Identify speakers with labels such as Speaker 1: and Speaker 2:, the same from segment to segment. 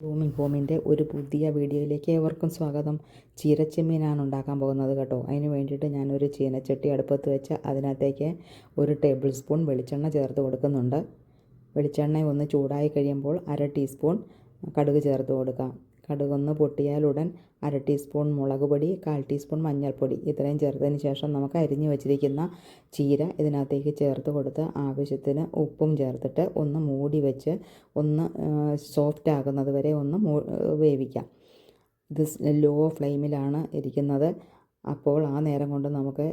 Speaker 1: Blooming ഹോമിന്റെ ഒരു പുതിയ വീഡിയോയിലേക്ക് ഏവർക്കും സ്വാഗതം. ചീരച്ചെമ്മീനാണ് ഉണ്ടാക്കാൻ പോകുന്നത് കേട്ടോ. അതിന് വേണ്ടിയിട്ട് ഞാനൊരു ചീനച്ചട്ടി അടുപ്പത്ത് വെച്ച് അതിനകത്തേക്ക് ഒരു ടേബിൾ സ്പൂൺ വെളിച്ചെണ്ണ ചേർത്ത് കൊടുക്കുന്നുണ്ട്. വെളിച്ചെണ്ണ ഒന്ന് ചൂടായി കഴിയുമ്പോൾ അര ടീസ്പൂൺ കടുക് ചേർത്ത് കൊടുക്കാം. കടുകൊന്ന് പൊട്ടിയാലുടൻ അര ടീസ്പൂൺ മുളക് പൊടി കാൽ ടീസ്പൂൺ മഞ്ഞൾപ്പൊടി. ഇത്രയും ചേർത്തതിന് ശേഷം നമുക്ക് അരിഞ്ഞു വെച്ചിരിക്കുന്ന ചീര ഇതിനകത്തേക്ക് ചേർത്ത് കൊടുത്ത് ആവശ്യത്തിന് ഉപ്പും ചേർത്തിട്ട് ഒന്ന് മൂടി വെച്ച് ഒന്ന് സോഫ്റ്റ് ആകുന്നത് വരെ ഒന്ന് വേവിക്കാം. ഇത് ലോ ഫ്ലെയിമിലാണ് ഇരിക്കുന്നത്. അപ്പോൾ ആ നേരം കൊണ്ട് നമുക്ക്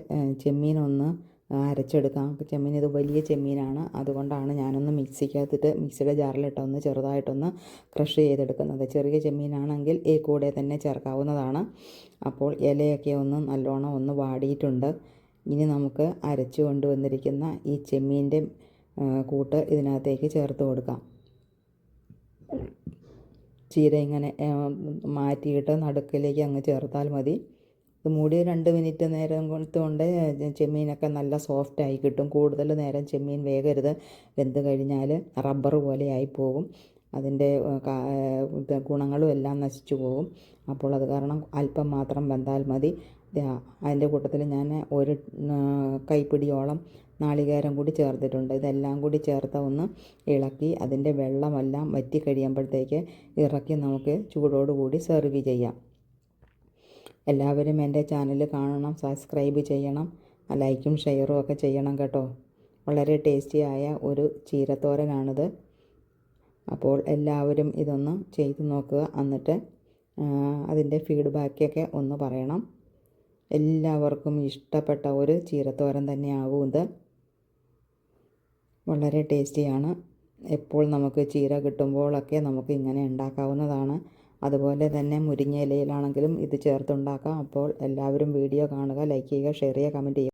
Speaker 1: ചെമ്മീനൊന്ന് അരച്ചെടുക്കാം. ചെമ്മീൻ ഇത് വലിയ ചെമ്മീനാണ്. അതുകൊണ്ടാണ് ഞാനൊന്ന് മിക്സിക്കകത്തിട്ട് മിക്സിയുടെ ജാറിലിട്ടൊന്ന് ചെറുതായിട്ടൊന്ന് ക്രഷ് ചെയ്തെടുക്കുന്നത്. ചെറിയ ചെമ്മീനാണെങ്കിൽ ഈ കൂടെ തന്നെ ചേർക്കാവുന്നതാണ്. അപ്പോൾ ഇലയൊക്കെ ഒന്ന് നല്ലോണം ഒന്ന് വാടിയിട്ടുണ്ട്. ഇനി നമുക്ക് അരച്ചു കൊണ്ടുവന്നിരിക്കുന്ന ഈ ചെമ്മീന്റെ കൂട്ട് ഇതിനകത്തേക്ക് ചേർത്ത് കൊടുക്കാം. ചീര ഇങ്ങനെ മാറ്റിയിട്ട് നടുക്കിലേക്ക് അങ്ങ് ചേർത്താൽ മതി. ഇത് മൂടി രണ്ട് മിനിറ്റ് നേരം കൊടുത്തുകൊണ്ട് ചെമ്മീനൊക്കെ നല്ല സോഫ്റ്റായി കിട്ടും. കൂടുതൽ നേരം ചെമ്മീൻ വേകരുത്. വെന്ത് കഴിഞ്ഞാൽ റബ്ബർ പോലെ ആയി പോകും. അതിന്റെ ഗുണങ്ങളും എല്ലാം നശിച്ചു പോകും. അപ്പോൾ അത് കാരണം അല്പം മാത്രം വെന്താൽ മതി. അതിന്റെ കൂട്ടത്തിൽ ഞാൻ ഒരു കൈപ്പിടിയോളം നാളികേരം കൂടി ചേർത്തിട്ടുണ്ട്. ഇതെല്ലാം കൂടി ചേർത്ത് ഒന്ന് ഇളക്കി അതിന്റെ വെള്ളമെല്ലാം വറ്റി കഴിയുമ്പോഴത്തേക്ക് ഇറക്കി നമുക്ക് ചൂടോടുകൂടി സെർവ് ചെയ്യാം. എല്ലാവരും എന്റെ ചാനൽ കാണണം സബ്സ്ക്രൈബ് ചെയ്യണം ലൈക്കും ഷെയറും ഒക്കെ ചെയ്യണം കേട്ടോ. വളരെ ടേസ്റ്റിയായ ഒരു ചീരത്തോരനാണിത്. അപ്പോൾ എല്ലാവരും ഇതൊന്ന് ചെയ്ത് നോക്കുക. എന്നിട്ട് അതിന്റെ ഫീഡ്ബാക്കൊക്കെ ഒന്ന് പറയണം. എല്ലാവർക്കും ഇഷ്ടപ്പെട്ട ഒരു ചീരത്തോരൻ തന്നെയാകും ഇത്. വളരെ ടേസ്റ്റിയാണ്. എപ്പോൾ നമുക്ക് ചീര കിട്ടുമ്പോഴൊക്കെ നമുക്ക് ഇങ്ങനെ ഉണ്ടാക്കാവുന്നതാണ്. അതുപോലെ തന്നെ മുരിങ്ങയിലയിലാണെങ്കിലും ഇത് ചേർത്തുണ്ടാക്കാം. അപ്പോൾ എല്ലാവരും വീഡിയോ കാണുക ലൈക്ക് ചെയ്യുക ഷെയർ ചെയ്യുക കമന്റ് ചെയ്യുക.